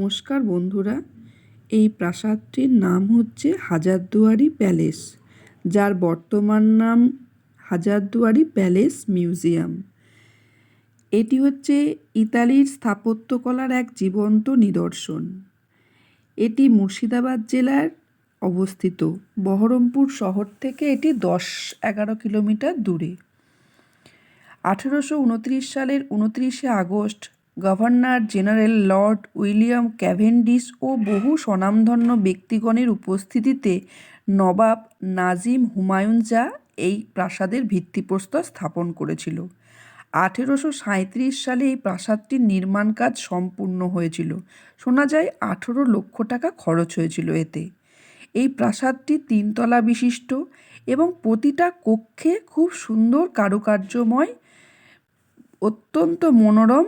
নমস্কার বন্ধুরা। এই প্রাসাদটির নাম হচ্ছে হাজারদুয়ারি প্যালেস, যার বর্তমান নাম হাজারদুয়ারি প্যালেস মিউজিয়াম। এটি হচ্ছে ইতালির স্থাপত্যকলার এক জীবন্ত নিদর্শন। এটি মুর্শিদাবাদ জেলার অবস্থিত। বহরমপুর শহর থেকে এটি দশ এগারো কিলোমিটার দূরে। আঠেরোশো উনত্রিশ সালের উনত্রিশে August governor general lord William Cavendish ও বহু স্বনামধন্য ব্যক্তিগণের উপস্থিতিতে নবাব নাজিম হুমায়ুন জা এই প্রাসাদের ভিত্তিপ্রস্তর স্থাপন করেছিল। আঠেরোশো সাঁইত্রিশ সালে এই প্রাসাদটির নির্মাণ কাজ সম্পূর্ণ হয়েছিল। শোনা যায়, আঠেরো লক্ষ টাকা খরচ হয়েছিল এতে। এই প্রাসাদটি তিনতলা বিশিষ্ট এবং প্রতিটা কক্ষে খুব সুন্দর কারুকার্যময়, অত্যন্ত মনোরম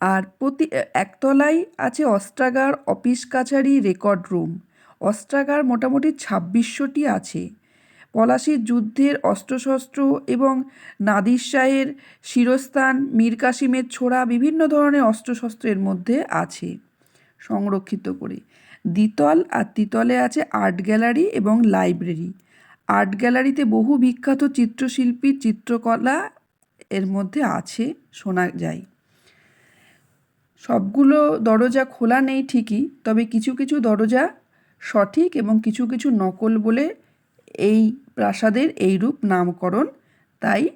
আর প্রতি একতলায় আছে অস্ত্রাগার, অফিস কাছারি, রেকর্ড রুম। অস্ত্রাগার মোটামুটি ছাব্বিশশোটি আছে। পলাশির যুদ্ধের অস্ত্রশস্ত্র এবং নাদির শাহের শিরস্থান, মীর কাসিমের ছোড়া বিভিন্ন ধরনের অস্ত্রশস্ত্রের মধ্যে আছে সংরক্ষিত করে। দ্বিতল আর তিতলে আছে আর্ট গ্যালারি এবং লাইব্রেরি। আর্ট গ্যালারিতে বহু বিখ্যাত চিত্রশিল্পীর চিত্রকলা এর মধ্যে আছে, শোনা যায়। সবগুলো দরজা খোলা নেই ঠিকই, তবে কিছু কিছু দরজা সঠিক এবং কিছু কিছু নকল বলে এই প্রাসাদের এইরূপ নামকরণ, তাই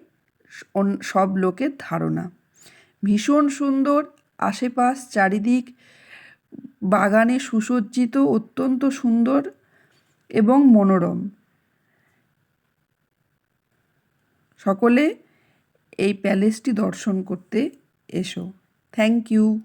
সব লোকের ধারণা। ভীষণ সুন্দর, আশেপাশ চারিদিক বাগানে সুসজ্জিত, অত্যন্ত সুন্দর এবং মনোরম। সকলে এই প্যালেসটি দর্শন করতে এসো। thank you